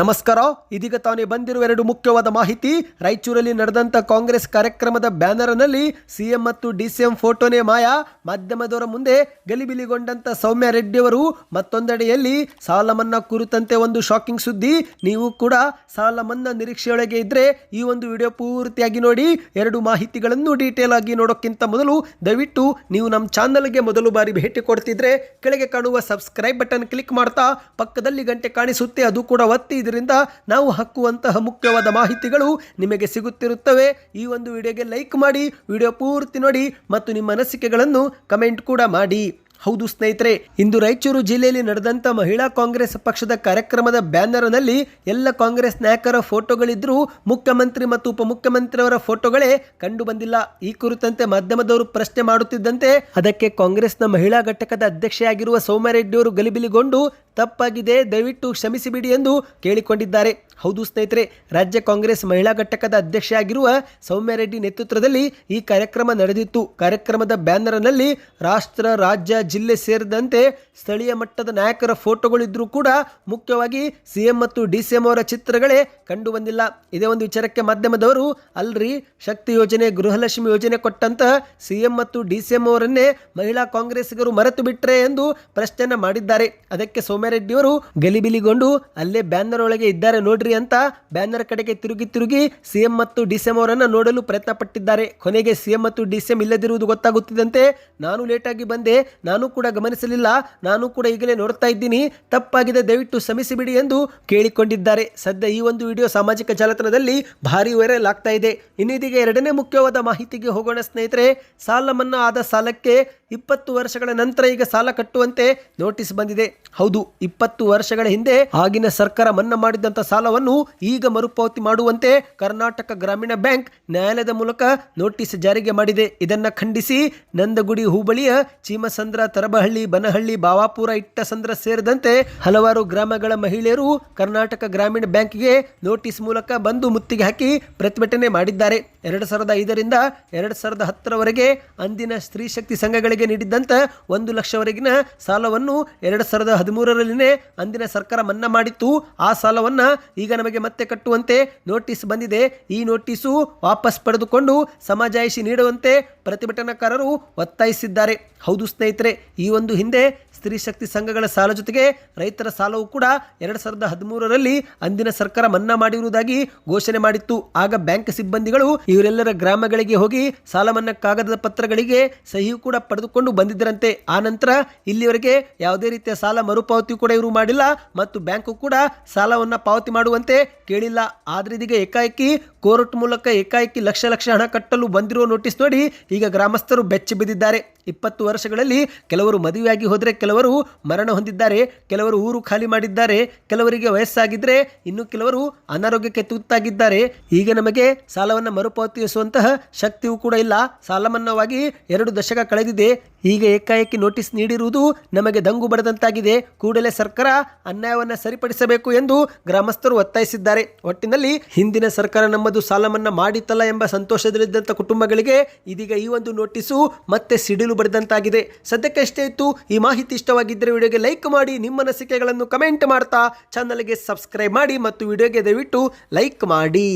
ನಮಸ್ಕಾರ. ಇದೀಗ ತಾನೇ ಬಂದಿರುವ ಎರಡು ಮುಖ್ಯವಾದ ಮಾಹಿತಿ. ರಾಯಚೂರಲ್ಲಿ ನಡೆದಂತ ಕಾಂಗ್ರೆಸ್ ಕಾರ್ಯಕ್ರಮದ ಬ್ಯಾನರ್ನಲ್ಲಿ ಸಿಎಂ ಮತ್ತು ಡಿಸಿಎಂ ಫೋಟೋನೇ ಮಾಯ. ಮಾಧ್ಯಮದವರ ಮುಂದೆ ಗಲಿಬಿಲಿಗೊಂಡಂತ ಸೌಮ್ಯ ರೆಡ್ಡಿ ಅವರು ಮತ್ತೊಂದೆಡೆಯಲ್ಲಿ ಸಾಲ ಮನ್ನಾ ಕುರಿತಂತೆ ಒಂದು ಶಾಕಿಂಗ್ ಸುದ್ದಿ. ನೀವು ಕೂಡ ಸಾಲ ಮನ್ನಾ ನಿರೀಕ್ಷೆಯೊಳಗೆ ಇದ್ದರೆ ಈ ಒಂದು ವಿಡಿಯೋ ಪೂರ್ತಿಯಾಗಿ ನೋಡಿ. ಎರಡು ಮಾಹಿತಿಗಳನ್ನು ಡೀಟೇಲ್ ಆಗಿ ನೋಡೋಕ್ಕಿಂತ ಮೊದಲು ದಯವಿಟ್ಟು ನೀವು ನಮ್ಮ ಚಾನಲ್ಗೆ ಮೊದಲು ಬಾರಿ ಭೇಟಿ ಕೊಡ್ತಿದ್ರೆ ಕೆಳಗೆ ಕಾಣುವ ಸಬ್ಸ್ಕ್ರೈಬ್ ಬಟನ್ ಕ್ಲಿಕ್ ಮಾಡ್ತಾ ಪಕ್ಕದಲ್ಲಿ ಗಂಟೆ ಕಾಣಿಸುತ್ತೆ. ಅದು ಕೂಡ ಒತ್ತಿ ಇದರಿಂದ ನಾವು ಹಾಕುವಂತಹ ಮುಖ್ಯವಾದ ಮಾಹಿತಿಗಳು ನಿಮಗೆ ಸಿಗುತ್ತಿರುತ್ತವೆ. ಈ ಒಂದು ವಿಡಿಯೋಗೆ ಲೈಕ್ ಮಾಡಿ, ವಿಡಿಯೋ ಪೂರ್ತಿ ನೋಡಿ ಮತ್ತು ನಿಮ್ಮ ಅನಿಸಿಕೆಗಳನ್ನು ಕಮೆಂಟ್ ಕೂಡ ಮಾಡಿ. ಹೌದು ಸ್ನೇಹಿತರೆ, ಇಂದು ರಾಯಚೂರು ಜಿಲ್ಲೆಯಲ್ಲಿ ನಡೆದಂತ ಮಹಿಳಾ ಕಾಂಗ್ರೆಸ್ ಪಕ್ಷದ ಕಾರ್ಯಕ್ರಮದ ಬ್ಯಾನರ್ನಲ್ಲಿ ಎಲ್ಲ ಕಾಂಗ್ರೆಸ್ ನಾಯಕರ ಫೋಟೋಗಳಿದ್ರೂ ಮುಖ್ಯಮಂತ್ರಿ ಮತ್ತು ಉಪಮುಖ್ಯಮಂತ್ರಿಯವರ ಫೋಟೋಗಳೇ ಕಂಡು ಬಂದಿಲ್ಲ. ಈ ಕುರಿತಂತೆ ಮಾಧ್ಯಮದವರು ಪ್ರಶ್ನೆ ಮಾಡುತ್ತಿದ್ದಂತೆ, ಅದಕ್ಕೆ ಕಾಂಗ್ರೆಸ್ನ ಮಹಿಳಾ ಘಟಕದ ಅಧ್ಯಕ್ಷೆಯಾಗಿರುವ ಸೋಮರೆಡ್ಡಿಯವರು ಗಲಿಬಿಲಿಗೊಂಡು ತಪ್ಪಾಗಿದೆ, ದಯವಿಟ್ಟು ಕ್ಷಮಿಸಿಬಿಡಿ ಎಂದು ಕೇಳಿಕೊಂಡಿದ್ದಾರೆ. ಹೌದು ಸ್ನೇಹಿತರೆ, ರಾಜ್ಯ ಕಾಂಗ್ರೆಸ್ ಮಹಿಳಾ ಘಟಕದ ಅಧ್ಯಕ್ಷೆಯಾಗಿರುವ ಸೌಮ್ಯರೆಡ್ಡಿ ನೇತೃತ್ವದಲ್ಲಿ ಈ ಕಾರ್ಯಕ್ರಮ ನಡೆದಿತ್ತು. ಕಾರ್ಯಕ್ರಮದ ಬ್ಯಾನರ್ನಲ್ಲಿ ರಾಷ್ಟ್ರ, ರಾಜ್ಯ, ಜಿಲ್ಲೆ ಸೇರಿದಂತೆ ಸ್ಥಳೀಯ ಮಟ್ಟದ ನಾಯಕರ ಫೋಟೋಗಳಿದ್ರೂ ಕೂಡ ಮುಖ್ಯವಾಗಿ ಸಿಎಂ ಮತ್ತು ಡಿಸಿಎಂ ಅವರ ಚಿತ್ರಗಳೇ ಕಂಡು ಬಂದಿಲ್ಲ ಇದೇ ಒಂದು ವಿಚಾರಕ್ಕೆ ಮಾಧ್ಯಮದವರು ಅಲ್ರಿ ಶಕ್ತಿ ಯೋಜನೆ, ಗೃಹಲಕ್ಷ್ಮಿ ಯೋಜನೆ ಕೊಟ್ಟಂತ ಸಿಎಂ ಮತ್ತು ಡಿಸಿಎಂ ಅವರನ್ನೇ ಮಹಿಳಾ ಕಾಂಗ್ರೆಸ್ಸಿಗರು ಮರೆತು ಬಿಟ್ಟರೆ ಎಂದು ಪ್ರಶ್ನೆಯನ್ನು ಮಾಡಿದ್ದಾರೆ. ಅದಕ್ಕೆ ಸೋಮ್ಯಾರೆಡ್ಡಿ ಅವರು ಗಲಿಬಿಲಿಗೊಂಡು ಅಲ್ಲೇ ಬ್ಯಾನರ್ ಒಳಗೆ ಇದ್ದಾರೆ ನೋಡ್ರಿ ಅಂತ ಬ್ಯಾನರ್ ಕಡೆಗೆ ತಿರುಗಿ ತಿರುಗಿ ಸಿಎಂ ಮತ್ತು ಡಿಸಿಎಂ ಅವರನ್ನು ನೋಡಲು ಪ್ರಯತ್ನ ಪಟ್ಟಿದ್ದಾರೆ ಕೊನೆಗೆ ಸಿಎಂ ಮತ್ತು ಡಿಸಿಎಂ ಇಲ್ಲದಿರುವುದು ಗೊತ್ತಾಗುತ್ತಿದ್ದಂತೆ ನಾನು ಲೇಟಾಗಿ ಬಂದೆ. ನಾನು ಕೂಡ ಗಮನಿಸಲಿಲ್ಲ. ನಾನು ಕೂಡ ಈಗಲೇ ನೋಡ್ತಾ ಇದ್ದೀನಿ. ತಪ್ಪಾಗಿದೆ, ದಯವಿಟ್ಟು ಶ್ರಮಿಸಿಬಿಡಿ ಎಂದು ಕೇಳಿಕೊಂಡಿದ್ದಾರೆ. ಸದ್ಯ ಈ ಒಂದು ವಿಡಿಯೋ ಸಾಮಾಜಿಕ ಜಾಲತಾಣದಲ್ಲಿ ಭಾರಿ ವೈರಲ್ ಆಗ್ತಾ ಇದೆ. ಇನ್ನಿದೀಗ ಎರಡನೇ ಮುಖ್ಯವಾದ ಮಾಹಿತಿಗೆ ಹೋಗೋಣ ಸ್ನೇಹಿತರೆ, ಸಾಲ ಮನ್ನಾ ಆದ ಸಾಲಕ್ಕೆ ಇಪ್ಪತ್ತು ವರ್ಷಗಳ ನಂತರ ಈಗ ಸಾಲ ಕಟ್ಟುವಂತೆ ನೋಟಿಸ್ ಬಂದಿದೆ. ಹೌದು ಇಪ್ಪತ್ತು ವರ್ಷಗಳ ಹಿಂದೆ ಆಗಿನ ಸರ್ಕಾರ ಮನ್ನಾ ಮಾಡಿದಂತ ಸಾಲವನ್ನು ಈಗ ಮರುಪಾವತಿ ಮಾಡುವಂತೆ ಕರ್ನಾಟಕ ಗ್ರಾಮೀಣ ಬ್ಯಾಂಕ್ ನ್ಯಾಯಾಲಯದ ಮೂಲಕ ನೋಟಿಸ್ ಜಾರಿಗೆ ಮಾಡಿದೆ. ಇದನ್ನ ಖಂಡಿಸಿ ನಂದಗುಡಿ ಹೋಬಳಿಯ ಚೀಮಸಂದ್ರ, ತರಬಹಳ್ಳಿ, ಬನಹಳ್ಳಿ, ಬಾವಾಪುರ, ಇಟ್ಟಸಂದ್ರ ಸೇರಿದಂತೆ ಹಲವಾರು ಗ್ರಾಮಗಳ ಮಹಿಳೆಯರು ಕರ್ನಾಟಕ ಗ್ರಾಮೀಣ ಬ್ಯಾಂಕ್ಗೆ ನೋಟಿಸ್ ಮೂಲಕ ಬಂದು ಮುತ್ತಿಗೆ ಹಾಕಿ ಪ್ರತಿಭಟನೆ ಮಾಡಿದ್ದಾರೆ. ಎರಡು ಸಾವಿರದ ಐದರಿಂದ ಎರಡು ಸಾವಿರದ ಹತ್ತರವರೆಗೆ ಅಂದಿನ ಸ್ತ್ರೀ ಶಕ್ತಿ ಸಂಘಗಳಿಗೆ ನೀಡಿದ್ದಂತ ಒಂದು ಲಕ್ಷವರೆಗಿನ ಸಾಲವನ್ನು ಎರಡು ಸಾವಿರದ ಹದಿಮೂರರಲ್ಲಿನೇ ಅಂದಿನ ಸರ್ಕಾರ ಮನ್ನಾ ಮಾಡಿತ್ತು. ಆ ಸಾಲವನ್ನ ಈಗ ನಮಗೆ ಮತ್ತೆ ಕಟ್ಟುವಂತೆ ನೋಟಿಸ್ ಬಂದಿದೆ. ಈ ನೋಟಿಸು ವಾಪಸ್ ಪಡೆದುಕೊಂಡು ಸಮಜಾಯಿಷಿ ನೀಡುವಂತೆ ಪ್ರತಿಭಟನಾಕಾರರು ಒತ್ತಾಯಿಸಿದ್ದಾರೆ. ಹೌದು ಸ್ನೇಹಿತರೆ, ಈ ಒಂದು ಹಿಂದೆ ಸ್ತ್ರೀ ಶಕ್ತಿ ಸಂಘಗಳ ಸಾಲ ಜೊತೆಗೆ ರೈತರ ಸಾಲವೂ ಕೂಡ ಎರಡು ಸಾವಿರದ ಹದಿಮೂರರಲ್ಲಿ ಅಂದಿನ ಸರ್ಕಾರ ಮನ್ನಾ ಮಾಡಿರುವುದಾಗಿ ಘೋಷಣೆ ಮಾಡಿತ್ತು. ಆಗ ಬ್ಯಾಂಕ್ ಸಿಬ್ಬಂದಿಗಳು ಇವರೆಲ್ಲರ ಗ್ರಾಮಗಳಿಗೆ ಹೋಗಿ ಸಾಲ ಮನ್ನಾ ಕಾಗದದ ಪತ್ರಗಳಿಗೆ ಸಹಿಯೂ ಕೂಡ ಪಡೆದುಕೊಂಡು ಬಂದಿದ್ದರಂತೆ. ಆ ನಂತರ ಇಲ್ಲಿವರೆಗೆ ಯಾವುದೇ ರೀತಿಯ ಸಾಲ ಮರುಪಾವತಿ ಕೂಡ ಇವರು ಮಾಡಿಲ್ಲ ಮತ್ತು ಬ್ಯಾಂಕು ಕೂಡ ಸಾಲವನ್ನು ಪಾವತಿ ಮಾಡುವಂತೆ ಕೇಳಿಲ್ಲ. ಆದ್ರೆ ಇದೀಗ ಏಕಾಏಕಿ ಕೋರ್ಟ್ ಮೂಲಕ ಏಕಾಏಕಿ ಲಕ್ಷ ಲಕ್ಷ ಹಣ ಕಟ್ಟಲು ಬಂದಿರುವ ನೋಟಿಸ್ ನೋಡಿ ಈಗ ಗ್ರಾಮಸ್ಥರು ಬೆಚ್ಚಿ ಬಿದ್ದಿದ್ದಾರೆ. ಇಪ್ಪತ್ತು ವರ್ಷಗಳಲ್ಲಿ ಕೆಲವರು ಮದುವೆಯಾಗಿ ಹೋದರೆ ಕೆಲವರು ಮರಣ ಹೊಂದಿದ್ದಾರೆ, ಕೆಲವರು ಊರು ಖಾಲಿ ಮಾಡಿದ್ದಾರೆ, ಕೆಲವರಿಗೆ ವಯಸ್ಸಾಗಿದ್ರೆ ಇನ್ನು ಕೆಲವರು ಅನಾರೋಗ್ಯಕ್ಕೆ ತುತ್ತಾಗಿದ್ದಾರೆ. ಈಗ ನಮಗೆ ಸಾಲವನ್ನು ಮರುಪಾವತಿಸುವಂತಹ ಶಕ್ತಿಯೂ ಕೂಡ ಇಲ್ಲ. ಸಾಲ ಮನ್ನಾವಾಗಿ ಎರಡು ದಶಕ ಕಳೆದಿದೆ. ಈಗ ಏಕಾಏಕಿ ನೋಟಿಸ್ ನೀಡಿರುವುದು ನಮಗೆ ದಂಗು ಬಡದಂತಾಗಿದೆ ಕೂಡಲೇ ಸರ್ಕಾರ ಅನ್ಯಾಯವನ್ನು ಸರಿಪಡಿಸಬೇಕು ಎಂದು ಗ್ರಾಮಸ್ಥರು ಒತ್ತಾಯಿಸಿದ್ದಾರೆ. ಒಟ್ಟಿನಲ್ಲಿ ಹಿಂದಿನ ಸರ್ಕಾರ ನಮ್ಮದು ಸಾಲ ಮನ್ನಾ ಮಾಡಿತ್ತಲ್ಲ ಎಂಬ ಸಂತೋಷದಲ್ಲಿದ್ದಂಥ ಕುಟುಂಬಗಳಿಗೆ ಇದೀಗ ಈ ಒಂದು ನೋಟಿಸು ಮತ್ತೆ ಸಿಡಿಲು ಬಡಿದಂತಾಗಿದೆ ಸದ್ಯಕ್ಕೆ ಅಷ್ಟೇ ಇತ್ತು. ಈ ಮಾಹಿತಿ ಇಷ್ಟವಾಗಿದ್ದರೆ ವಿಡಿಯೋಗೆ ಲೈಕ್ ಮಾಡಿ, ನಿಮ್ಮ ಅನಿಸಿಕೆಗಳನ್ನು ಕಮೆಂಟ್ ಮಾಡ್ತಾ, ಚಾನಲ್ಗೆ ಸಬ್ಸ್ಕ್ರೈಬ್ ಮಾಡಿ ಮತ್ತು ವಿಡಿಯೋಗೆ ದಯವಿಟ್ಟು ಲೈಕ್ ಮಾಡಿ.